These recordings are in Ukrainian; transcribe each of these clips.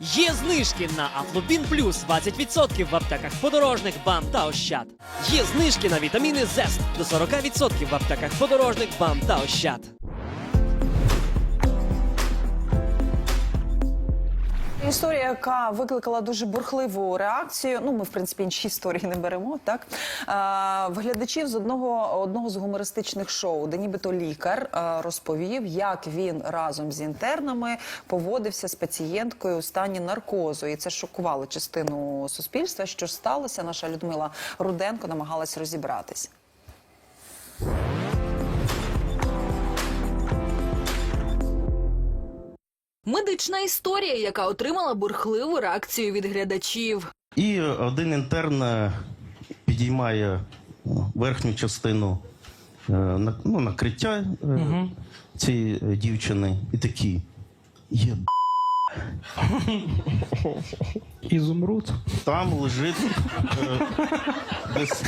Є знижки на Афлобін Плюс 20% в аптеках подорожних БАМ та Ощад. Є знижки на вітаміни ЗЕСТ до 40% в аптеках подорожних БАМ та Ощад. Історія, яка викликала дуже бурхливу реакцію. Ну, ми, в принципі, інші історії не беремо. Так а, в глядачів з одного одного з гумористичних шоу, де нібито лікар а, розповів, як він разом з інтернами поводився з пацієнткою у стані наркозу, і це шокувало частину суспільства. Що сталося? Наша Людмила Руденко намагалась розібратись. Медична історія, яка отримала бурхливу реакцію від глядачів. І один інтерн е, підіймає е, верхню частину е, ну, накриття е, цієї дівчини і такий. Є Ізумруд. там лежить е, десь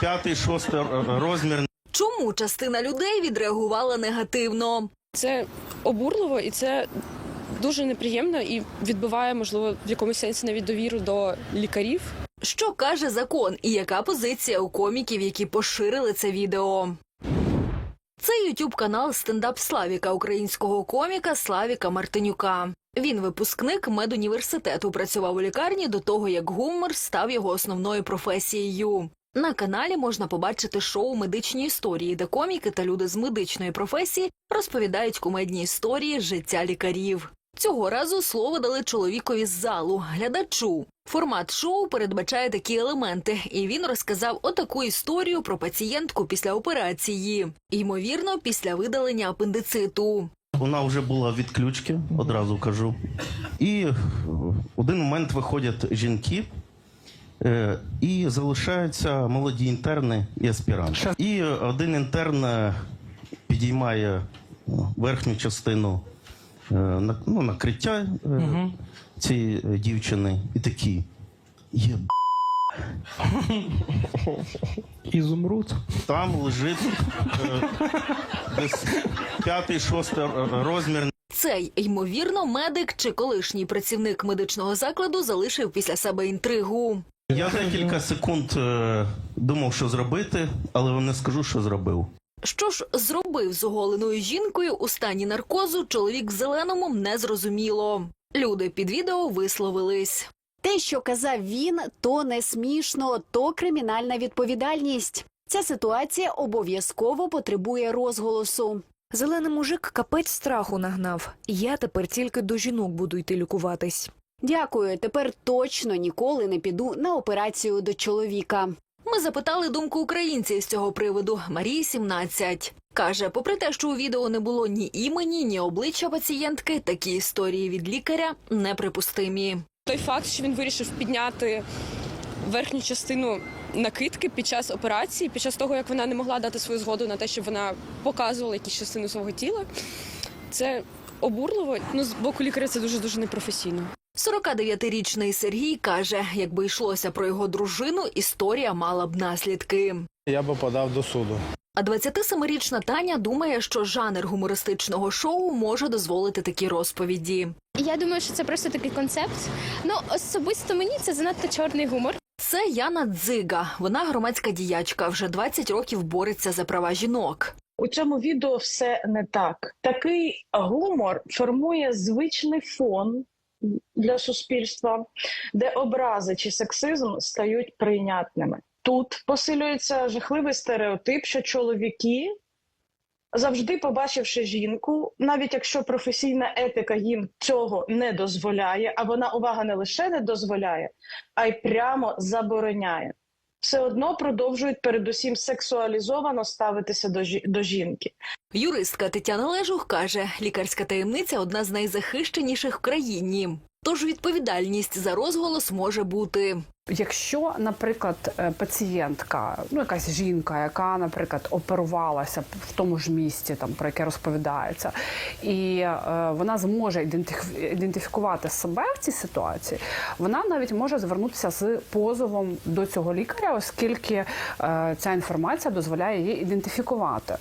п'ятий, шостий розмір. Чому частина людей відреагувала негативно? Це обурливо і це дуже неприємно і відбиває, можливо, в якомусь сенсі навіть довіру до лікарів. Що каже закон і яка позиція у коміків, які поширили це відео? Це ютуб канал стендап Славіка, українського коміка Славіка Мартинюка. Він випускник медуніверситету, працював у лікарні до того, як гумор став його основною професією. На каналі можна побачити шоу медичні історії, де коміки та люди з медичної професії розповідають кумедні історії життя лікарів. Цього разу слово дали чоловікові з залу, глядачу. Формат шоу передбачає такі елементи, і він розказав отаку історію про пацієнтку після операції, ймовірно, після видалення апендициту. Вона вже була від ключки, одразу кажу. І в один момент виходять жінки. е, І залишаються молоді інтерни і аспіранти. І один інтерн е, підіймає е, верхню частину ну, накриття е, цієї е, дівчини і такий. Є Ізумруд. там лежить е, десь п'ятий, шостий розмір. Цей ймовірно медик чи колишній працівник медичного закладу залишив після себе інтригу. Я декілька секунд е, думав, що зробити, але не скажу, що зробив. Що ж зробив з оголеною жінкою у стані наркозу чоловік в зеленому не зрозуміло. Люди під відео висловились. Те, що казав він, то не смішно, то кримінальна відповідальність. Ця ситуація обов'язково потребує розголосу. Зелений мужик капець страху нагнав. Я тепер тільки до жінок буду йти лікуватись. Дякую. Тепер точно ніколи не піду на операцію до чоловіка. Ми запитали думку українців з цього приводу. Марії 17. Каже, попри те, що у відео не було ні імені, ні обличчя пацієнтки, такі історії від лікаря неприпустимі. Той факт, що він вирішив підняти верхню частину накидки під час операції, під час того, як вона не могла дати свою згоду на те, щоб вона показувала якісь частини свого тіла, це обурливо. Ну, з боку лікаря це дуже дуже непрофесійно. 49-річний Сергій каже, якби йшлося про його дружину, історія мала б наслідки. Я би подав до суду. А 27-річна Таня думає, що жанр гумористичного шоу може дозволити такі розповіді. Я думаю, що це просто такий концепт. Ну, особисто мені це занадто чорний гумор. Це Яна Дзига. Вона громадська діячка. Вже 20 років бореться за права жінок. У цьому відео все не так. Такий гумор формує звичний фон для суспільства, де образи чи сексизм стають прийнятними. Тут посилюється жахливий стереотип, що чоловіки, завжди побачивши жінку, навіть якщо професійна етика їм цього не дозволяє, а вона увага не лише не дозволяє, а й прямо забороняє все одно продовжують передусім сексуалізовано ставитися до, до жінки. Юристка Тетяна Лежух каже, лікарська таємниця одна з найзахищеніших в країні. Тож відповідальність за розголос може бути. Якщо, наприклад, е, пацієнтка, ну якась жінка, яка, наприклад, оперувалася в тому ж місці, там про яке розповідається, і е, вона зможе ідентиф- ідентифікувати себе в цій ситуації, вона навіть може звернутися з позовом до цього лікаря, оскільки е, ця інформація дозволяє її ідентифікувати,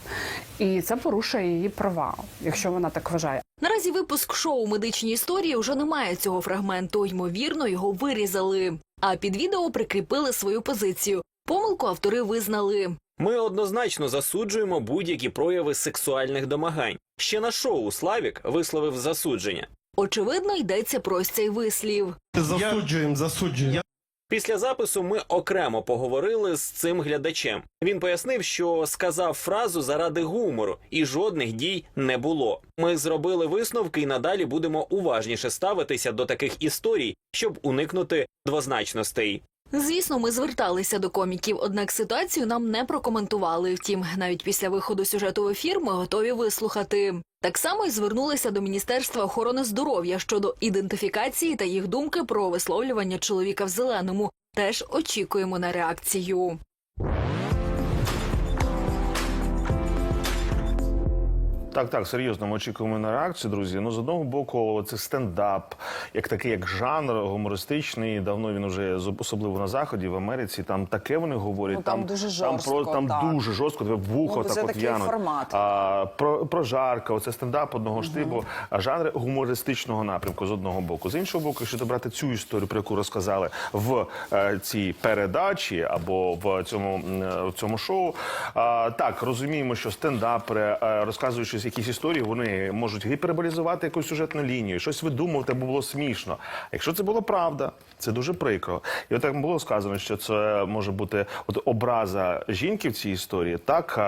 і це порушує її права, якщо вона так вважає. Наразі випуск шоу медичні історії вже немає цього фрагменту. Ймовірно, його вирізали. А під відео прикріпили свою позицію. Помилку автори визнали. Ми однозначно засуджуємо будь-які прояви сексуальних домагань. Ще на шоу Славік висловив засудження. Очевидно, йдеться про ось цей вислів. Засуджуємо, засуджуємо. Після запису ми окремо поговорили з цим глядачем. Він пояснив, що сказав фразу заради гумору, і жодних дій не було. Ми зробили висновки і надалі будемо уважніше ставитися до таких історій, щоб уникнути двозначностей. Звісно, ми зверталися до коміків, однак ситуацію нам не прокоментували. Втім, навіть після виходу сюжету в ефір ми готові вислухати. Так само й звернулися до Міністерства охорони здоров'я щодо ідентифікації та їх думки про висловлювання чоловіка в зеленому. Теж очікуємо на реакцію. Так, так, серйозно, ми очікуємо на реакцію, друзі. Ну, з одного боку, це стендап, як такий, як жанр гумористичний. Давно він уже з- особливо на заході, в Америці. Там таке вони говорять. Ну, там дуже жорстко, Там, про, там так. дуже жорстко, тебе вухо Ну, так от в'януть. А, про, про жарка, оце стендап одного штибу, а жанр гумористичного напрямку з одного боку. З іншого боку, якщо добрати цю історію, про яку розказали в е, цій передачі або в цьому, е, в цьому шоу, а, так розуміємо, що стендапери, е, якісь історії, вони можуть гіперболізувати якусь сюжетну лінію, щось видумувати, аби було смішно. А Якщо це була правда, це дуже прикро. І от так було сказано, що це може бути от образа жінки в цій історії. Так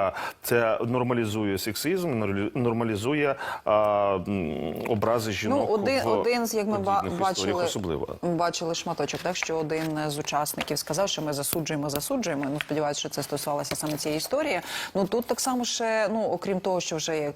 це нормалізує сексизм, нормалі- нормалізує а, образи жінок. Ну, один, в один з як ми бачили, особливо. бачили шматочок, так що один з учасників сказав, що ми засуджуємо, засуджуємо. Ну сподіваюся, що це стосувалося саме цієї історії. Ну тут так само ще, ну окрім того, що вже як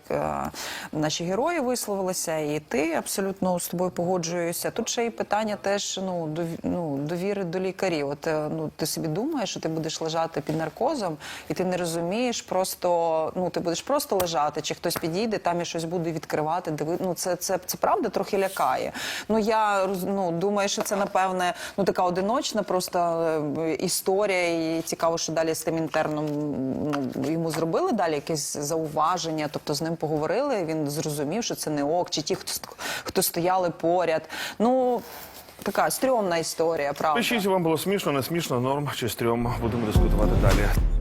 наші герої висловилися, і ти абсолютно з тобою погоджуюся. Тут ще і питання теж ну дові- ну, довіри до лікарів. От е, ну ти собі думаєш, що ти будеш лежати під наркозом, і ти не розумієш, просто ну ти будеш просто лежати, чи хтось підійде, там і щось буде відкривати. Диви, ну це, це, це правда трохи лякає. Ну я ну, думаю, що це напевне ну така одиночна просто е, історія. І цікаво, що далі з тим інтерном ну, йому зробили далі якесь зауваження, тобто з ним поговорили. Він зрозумів, що це не ок, чи ті, хто хто стояли поряд. Ну така стрьомна історія, правда. Пишіть, вам було смішно, не смішно, норм чи стрьом. Будемо дискутувати далі.